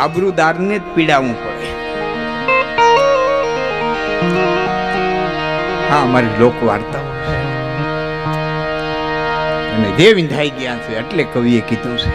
આબરૂદારને જ પીડાવવું પડે. હા અમારી લોક વાર્તાઓ અને જે વિંધાઈ ગયા છે એટલે કવિએ કીધું છે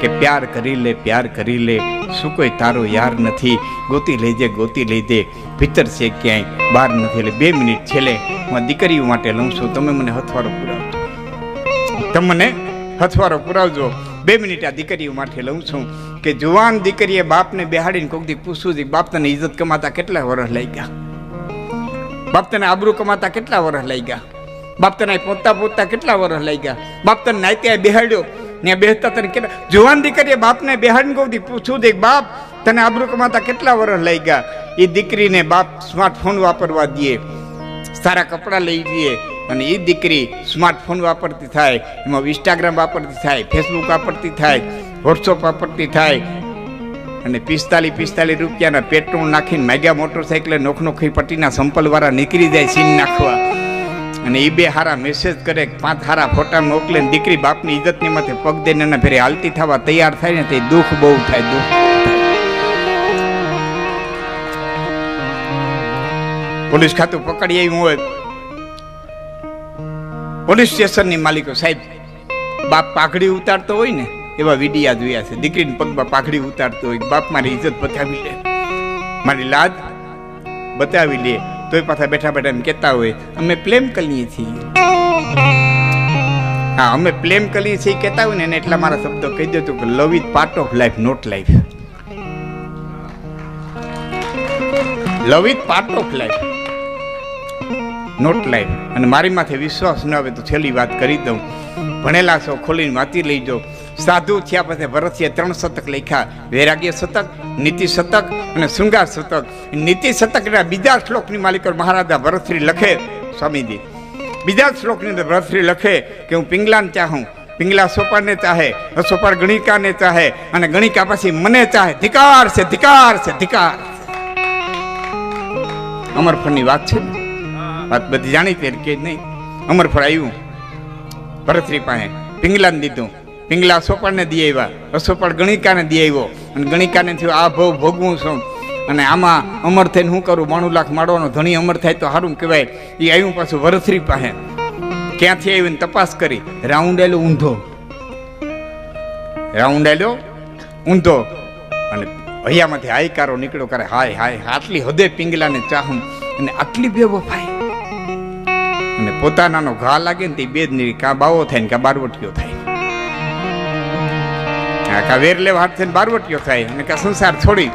કે પ્યાર કરી લે, પ્યાર કરી લે. શું કોઈ તારો યાર નથી? ગોતી લેજે ગોતી લેજે. ભીતર છે ક્યાંય? બહાર નથી. એટલે બે મિનિટ છેલ્લે હું દીકરીઓ માટે લઉં છું. તમે મને હથવારો પુરાવજો. તમે મને હથવારો પુરાવજો. બે મિનિટ આ દીકરીઓ માટે લઉં છું. કે જુવાન દીકરીએ બાપને બેહાડીને કોક દી પૂછવું છે બાપ તને ઇજ્જત કમાતા કેટલા વર્ષ લઈ ગયા બાપ તને આબરૂ કમાતા કેટલા વર્ષ લઈ ગયા બાપ તને પોતા પહોંચતા કેટલા વર્ષ લઈ ગયા બાપ તને નાતે બેહાડ્યો, ને બેસતા તને કેટલા જુવાન દીકરીએ બાપને બેહાડીને દી પૂછવું છે, બાપ, તને આબરૂ કમાતા કેટલા વર્ષ લઈ ગયા એ દીકરીને બાપ સ્માર્ટફોન વાપરવા દે, સારા કપડાં લઈ દઈએ અને એ દીકરી સ્માર્ટફોન વાપરતી થાય, એમાં ઇન્સ્ટાગ્રામ વાપરતી થાય ફેસબુક વાપરતી થાય વોટ્સઅપ પાપડતી થાય. અને પિસ્તાલીસ પિસ્તાલીસ રૂપિયાના પેટ્રોલ નાખીને મેગા મોટરસાઇકલે નોખનોખી પટ્ટીના સંપલવાળા નીકળી જાય સીન નાખવા. અને એ બે હારા મેસેજ કરે પાંચ હારા ફોટા મોકલે દીકરી બાપની ઇજ્જતની માથે પગ દઈને એના ફેરે હાલતી થવા તૈયાર થાય ને તે દુઃખ બહુ થાય, દુઃખ પોલીસ ખાતું પકડી આવ્યું હોય. પોલીસ સ્ટેશનની માલિકો સાહેબ, બાપ પાઘડી ઉતારતો હોય ને એવા વિડિયા જોયા છે. દીકરીને પગમાં પાઘડી ઉતારતો હોય બાપ મારી ઇજ્જત બતાવી લે. મારી લાજ બતાવી લે. તોય પાછા બેઠા બેઠા એમ કહેતા હોય, અમે પ્રેમ કરીએ છીએ. હા, અમે પ્રેમ કરીએ છીએ કહેતા હોય ને, એને એટલા મારા શબ્દો કહી દેતું કે love is part of life not life love is part of life not life અને મારી માથે વિશ્વાસ ન આવે તો છેલ્લી વાત કરી દઉં. ભણેલા છો, ખોલીને વાંચી લઈજો. સાધુ થયા પછી ભરતીએ ત્રણ શતક લખ્યા. વૈરાગ્ય શતક, નીતિ શતક અને શૃંગાર શતક. નીતિ શતકના બીજા શ્લોકની માલિકો મહારાજા ભરતશ્રી લખે સ્વામીજી. બીજા શ્લોકની અંદર ભરતશ્રી લખે કે હું પિંગલાન ચાહું. પિંગલા સોપાને ચાહે સોપાર ગણિકાને ચાહે અને ગણિકા પછી મને ચાહે. ધિકાર છે ધિકાર છે, ધિકાર અમરફળની વાત છે વાત બધી જાણીતી કે નહીં. અમરફળ આવ્યું. ભરતરી પાસે પિંગલાને દીધું. પિંગલા સોપાને દી આવ્યા અસોપાળ ગણિકાને દઈ આવ્યો અને ગણિકાને થયું, આ ભવ ભોગવું છું. અને આમાં અમર થઈને શું કરું? બાણું લાખ માળવાનો ધણી અમર થાય તો સારું કહેવાય. એ આવ્યું પાછું વરથરી પાસે. ક્યાંથી આવીને તપાસ કરી? રાઉન્ડ આવેલો ઊંધો. રાઉન્ડ આવેલો ઊંધો. અને હૈયામાંથી હાયકારો નીકળ્યો કરે, હાય હાય, આટલી હદે પિંગલાને ચાહું. અને આટલી બેવફાઈ અને પોતાનાનો ઘા લાગે ને તે બે જ નહીં કાં બાવો થાય ને કાં બારવટીઓ થાય. કાં વેરલે હાથ થઈને બારવટીઓ થાય. અને કા સંસાર છોડી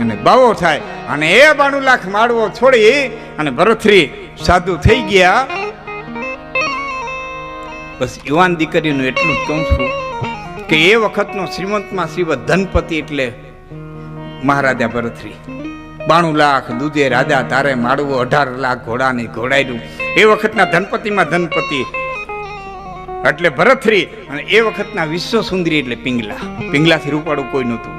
અને બાવો થાય. અને એ બાણું લાખ માળવો છોડી અને ભરથરી સાધુ થઈ ગયા. બસ યુવાન દીકરીનું એટલું જ કહું છું કે એ વખતનો શ્રીમંતમાં શ્રીવત ધનપતિ એટલે મહારાજા ભરથરી બાણું લાખ દૂધે રાજા તારે માળવું અઢાર લાખ ઘોડાને ઘોડાયરું એ વખતના ધનપતિમાં ધનપતિ એટલે ભરતરી અને એ વખતના વિશ્વ સુંદરી એટલે પિંગલા. પિંગલાથી રૂપાળું કોઈ નહોતું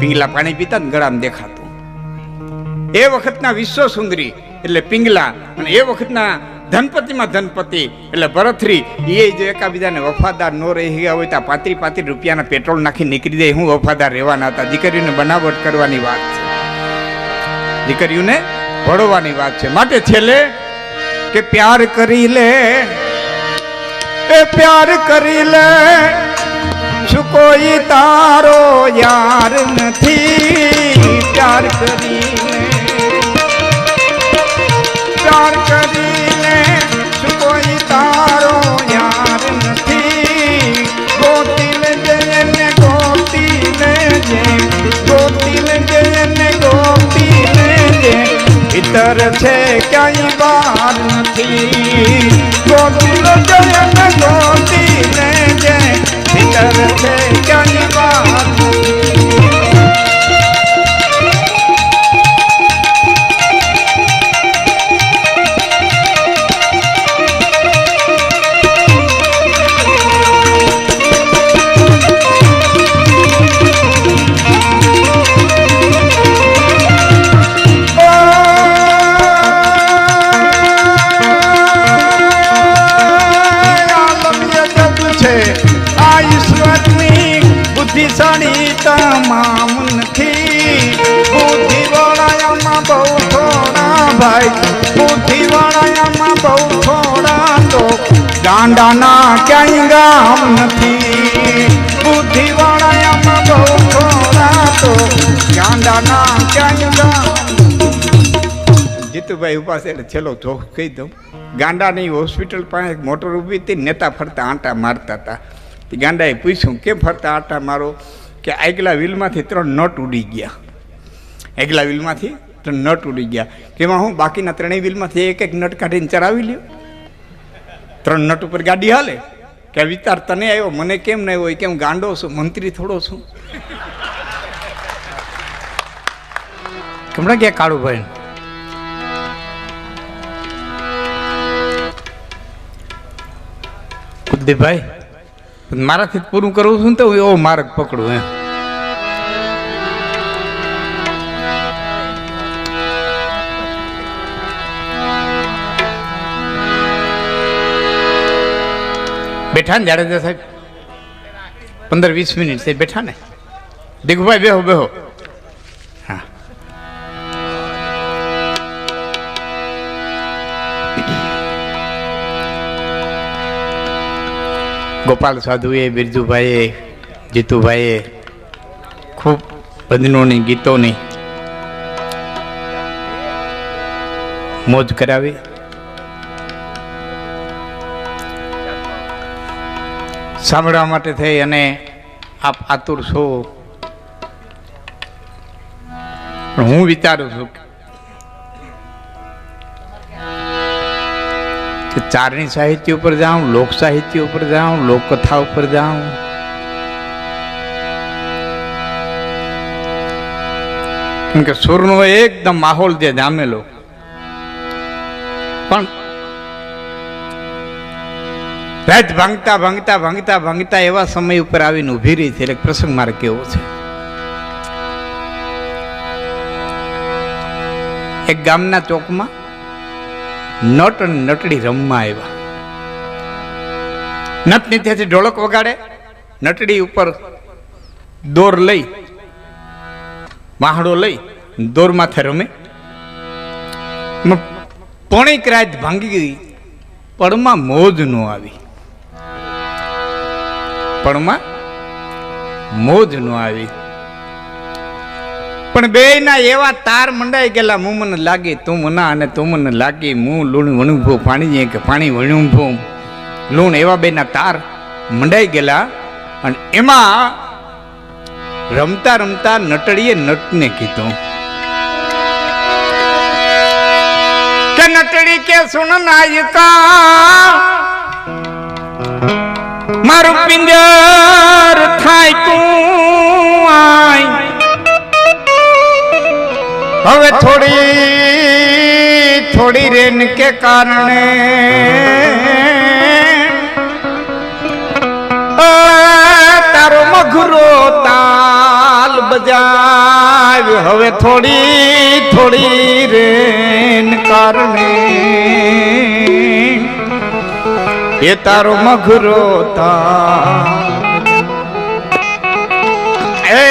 પિંગલા પાણી પીતા ને ગળામાં દેખાતું. એ વખતના વિશ્વ સુંદરી એટલે પિંગલા અને એ વખતના ધનપતિમાં ધનપતિ એટલે ભરતરી, એ જો એકાબીજાને વફાદાર ન રહી ગયા હોય તો પાત્રી પાંત્રી રૂપિયાના પેટ્રોલ નાખી નીકળી જાય. હું વફાદાર રહેવાના હતા. દીકરીઓને બનાવટ કરવાની વાત છે. દીકરીઓને ભળવાની વાત છે. માટે છેલ્લે કે પ્યાર કરી લે એ પ્યાર કરી લે. શું કોઈ તારો યાર નથી, પ્યાર કરી લે. પ્યાર કરી લે. શું કોઈ તારો યાર નથી, ગોતી લેજે એને ગોતી લેજે ગોતી લેજે એને ગોતી લેજે ઇતર છે ક્યાંય બાર નથી. ગામ નથી. બુદ્ધિ બહુ ખોરા તો ગાંડાના ક્યાંય ગામ જીતુભાઈ ઉપાસ એટલે છેલ્લો જોખ કહી દઉં. ગાંડાની હોસ્પિટલ પાસે મોટર ઊભી હતી નેતા ફરતા આંટા મારતા હતા. ગાંડાએ પૂછ્યું, કેમ ફરતા આંટા મારો? કે આગલા વ્હીલમાંથી ત્રણ નટ ઉડી ગયા. આગલા વ્હીલમાંથી ત્રણ નટ ઉડી ગયા. કે હું બાકીના ત્રણેય વ્હીલમાંથી એક એક નટ કાઢીને ચરાવી લ્યો. ત્રણ નટ ઉપર ગાડી હાલે. કે વિચાર તને આવ્યો? મને કેમ નહીં હોય કેમ ગાંડો છું, મંત્રી થોડો છું. હમણાં ક્યાં કાળુભાઈ કુલદીપભાઈ, મારાથી પૂરું કરવું છું ને તો હું એવો માર્ગ પકડું એમ. બેઠા ને જાડેજા સાહેબ? પંદર વીસ મિનિટ સાહેબ બેઠા ને. દિગુભાઈ, બેહો બેહો. હા. ગોપાલ સાધુએ, બિરજુભાઈએ, જીતુભાઈએ ખૂબ ભજનોની ગીતોની મોજ કરાવી. સાંભળવા માટે થઈ અને આપ આતુર છો. હું વિચારું છું કે ચારણી સાહિત્ય ઉપર જાઉં લોક સાહિત્ય ઉપર જાઉં, લોકકથા ઉપર જાઉં. કેમ કે સુરનો એકદમ માહોલ જે જામેલો. પણ રાત ભાંગતા ભાંગતા ભાંગતા ભાંગતા એવા સમય ઉપર આવીને ઊભી રહી છે. એટલે પ્રસંગ મારે કેવો છે. એક ગામના ચોકમાં નટ અને નટડી રમવા આવ્યા. નટ ત્યાંથી ઢોળક વગાડે, નટડી ઉપર દોર લઈ, વાહડો લઈ, દોર માથે રમે. પોણીક રાત ભાંગી ગઈ પડમાં મોજ ન આવી. પડમાં મોજ નો આવી. પણ બે ના એવા તાર મંડાઈ ગયેલા મું મને લાગે તું મના અને તું મને લાગે મું લૂણ વણુંભો પાણી કે પાણી વણુંભો. લૂણ એવા બે ના તાર મંડાઈ ગયેલા અને એમાં રમતા રમતા નટડીએ નટને કીધું. કે નટડી કે સુન નાયકા મારું પિંજર થાય તું આય. હવે થોડી થોડી રેન કે કારણે તારો મઘરો તાલ બજાવ હવે થોડી થોડી રેન કારણે એ તારો મઘરો એ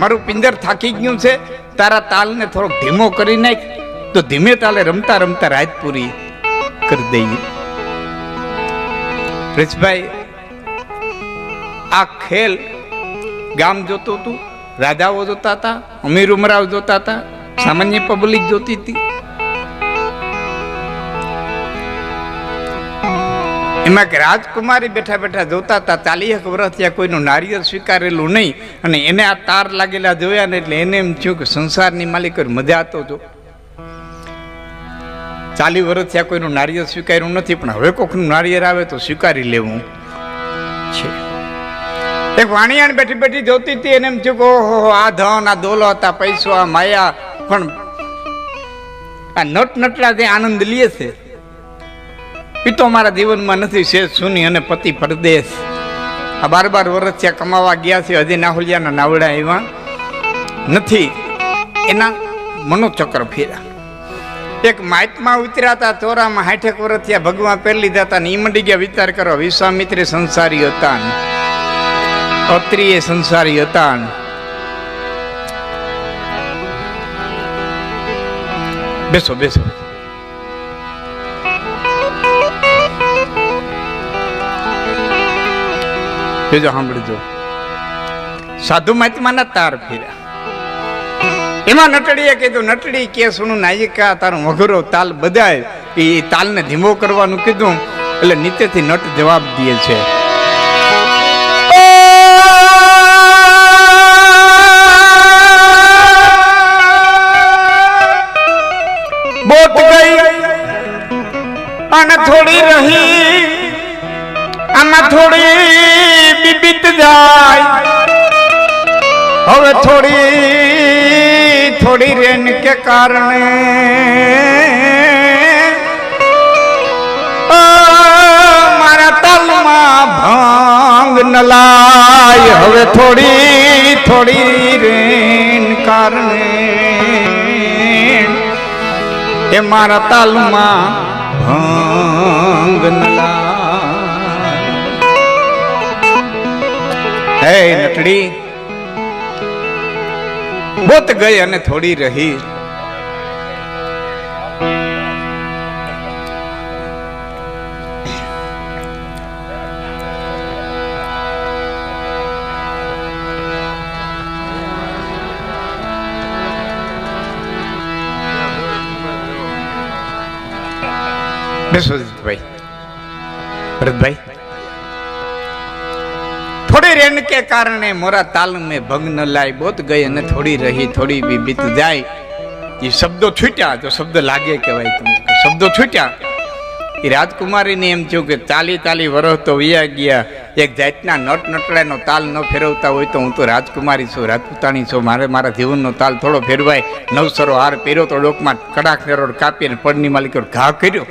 મારું પિંજર થાકી ગયું છે. તારા તાલને થોડોક ધીમો કરી નાખ. તો ધીમે તાલે રમતા રમતા રાત પૂરી કરી દઈએ. પ્રિન્સભાઈ આ ખેલ ગામ જોતું હતું. રાજાઓ જોતા હતા, અમીર ઉમરાવ જોતા હતા. સામાન્ય પબ્લિક જોતી હતી. એમાં કે રાજકુમારી બેઠા બેઠા જોતા હતા ચાલી એક વર્ષ ત્યાં કોઈનું નારિયેળ સ્વીકારેલું નહીં. અને એને આ તાર લાગેલા જોયા ને એટલે એને એમ થયું કે સંસારની માલિક મજા તો જો. ચાલી વર્ષ ત્યાં કોઈનું નારિયેળ સ્વીકાર્યું નથી, પણ હવે કોકનું નારિયેળ આવે તો સ્વીકારી લેવું. છે. એક વાણિયાણ બેઠી બેઠી જોતી હતી એને એમ થયું કે ઓહો આ ધન, આ દોલો હતા પૈસો, આ માયા. પણ આ નટ નટલા જે આનંદ લે છે. પિતો મારા જીવનમાં નથી, છે સુની અને પતિ પરદેશ. આ બાર બાર વર્ષ કમાવા ગયા છે, હજી નાહુલિયાના નાવડા એવા નથી, એના મનોચક્ર ફેર્યા એક માઇટમાં ઉતર્યા ચોરામાં હાઠેક વર્ષ ત્યાં ભગવાન પહેરી લીધા હતા ને મંડી ગયા, વિચાર કરો, વિશ્વામિત્રે સંસારી હતા અત્રિએ સંસારી હતા બેસો બેસો. જોજો સાંભળજો. સાધુ મહાત્માના તાર ફેર્યા. એમાં નટડીએ કીધું, નટડી કે સુનું નાયિકા, તારો વઘરો તાલ બધાય. એ તાલને ધીમો કરવાનું કીધું, એટલે નીચેથી નટ જવાબ દે છે. બોટ ગઈ અને થોડી રહી, આમાં થોડી બીબીત જાય. હવે થોડી થોડી રેન કે કારણે મારા તાલમાં ભાંગ ન લાય. હવે થોડી થોડી રેન કારણે એ મારા તાલમાં ભાંગ ન હે નટડી. બોત ગઈ અને થોડી રહી. બેસો ભાઈ. ભરતભાઈ. થોડી રેન કે કારણે મોરા તાલ મેં ભંગ ન લાય બોત ગઈ અને થોડી રહી, થોડી બી બીત જાય. એ શબ્દો છૂટ્યા, તો શબ્દ લાગે કહેવાય તમને. શબ્દો છૂટ્યા. એ રાજકુમારીને એમ થયું કે ચાલી ચાલી વરસ તો વયા ગયા. એક જાતના નટ નટડાનો તાલ ન ફેરવતા હોય તો હું તો રાજકુમારી છું, રાજપૂતાણી છું. મારે મારા જીવનનો તાલ થોડો ફેરવાય. નવસરો હાર પહેર્યો તો ડોકમાં કડાક ફેરો કાપીને પડની માલિકો ઘા કર્યો.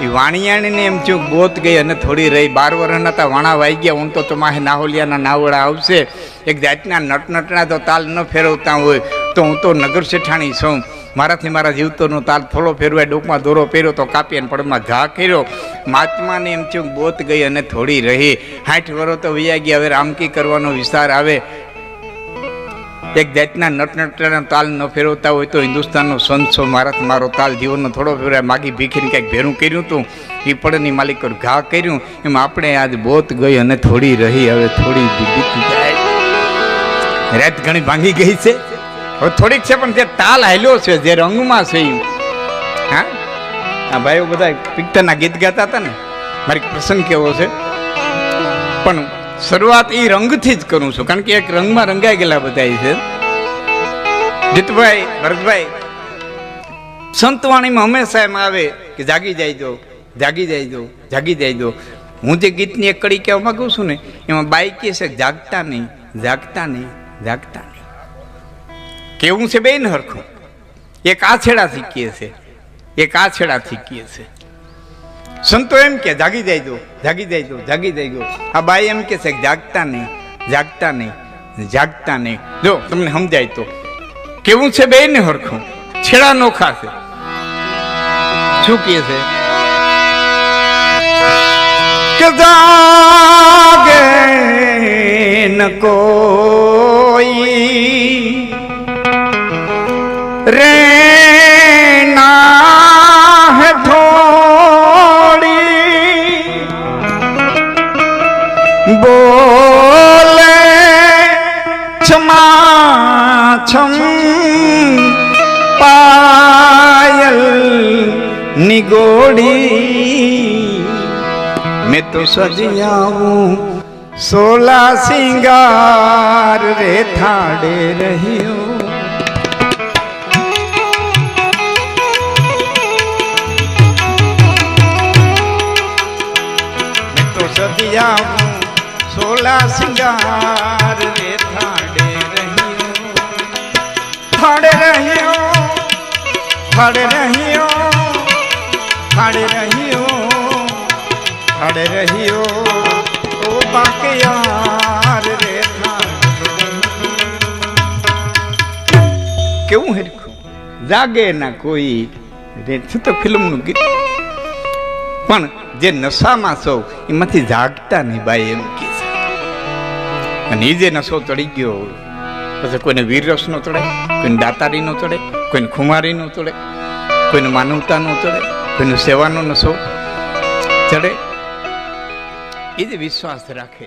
એ વાણિયાણીને એમ થયું ગોત ગઈ અને થોડી રહી. બાર વર્ષના હતા, વાણા વાઈ ગયા. હું તો તમારે નાહોલિયાના નાવડા આવશે. એક જાતના નટનટના તો તાલ ન ફેરવતા હોય. તો હું તો નગર શેઠાણી છું. મારાથી મારા જીવતોનો તાલ થોડો ફેરવાય, ડોકમાં દોરો પહેર્યો તો કાપી અને પડમાં ઘા કર્યો. મહાત્માને એમ થયું ગોત ગઈ અને થોડી રહી. હાઠ વરો તો વૈયા ગયા, હવે રામકી કરવાનો વિસ્તાર આવે. એક જાતના નટનટના તાલ ન ફેરવતા હોય તો હિન્દુસ્તાનનો સંત છો, મારા મારો તાલ જીવનનો થોડો ફેરવાય. માગી ભીખીને કંઈક ભેરું કર્યું હતું એ પડની માલિક ઘા કર્યું. એમ આપણે આજ બોત ગઈ અને થોડી રહી, હવે થોડી બીબીતી જાય. રેત ઘણી ભાંગી ગઈ છે. હવે થોડીક છે, પણ જે તાલ હાલ્યો છે, જે રંગમાં છે એ હા? આ ભાઈઓ બધા પિક્ચરના ગીત ગાતા હતા ને? મારી પ્રસંગ કેવો છે. પણ શરૂઆત એ રંગથી જ કરું છું. કારણ કે એક રંગમાં રંગાઈ ગયેલા બધા છે. જીતભાઈ, ભરતભાઈ, સંતવાણીમાં હંમેશા એમ આવે કે જાગી જાય દો જાગી જાય દો જાગી જાય દો હું જે ગીતની એક કડી કહેવા માંગુ છું ને, એમાં બાઈ કહે છે, જાગતા નહીં જાગતા નહીં જાગતા નહીં. કેવું છે બેન હરખું? એક આ છેડાથી કહે છે. એક આ છેડાથી કહે છે. સંતો એમ કે, જાગી જાય દો જાગી જાય દો જાગી જાય દો આ બાઈ એમ કે છે કે જાગતા નહીં જાગતા નહીં જાગતા નહીં. જો, તમને સમજાય તો. કેવું છે બે ને હરખું? છેડા નોખા છે શું કહે છે? કે જાગે ન કોઈ. રે ગોળી. મેં તો સજી આવું સોલા સિંગાર રે થાડે રહ્યો સદિયા સોલા સિંગાર રે થાડે રહ્યો. થાડે રહ્યો થાડે રહ્યો. ખાડ રહ્યો ખાડ રહ્યો. ઓ બાકયાર રે કેવું હરખું જાગે ના કોઈ રેઠું તો ફિલ્મનું ગીત? પણ જે નશામાં છો એમાંથી જાગતા નહીં ભાઈ એમ કે અને એ જે નશો ચડી ગયો, પછી કોઈને વીરરસ નો ચડે, કોઈને દાતારી નો ચડે, કોઈને ખુમારી નો ચડે, કોઈને માનવતા નો ચડે. કોઈને સેવાનો નશો ચડે એ જે વિશ્વાસ રાખે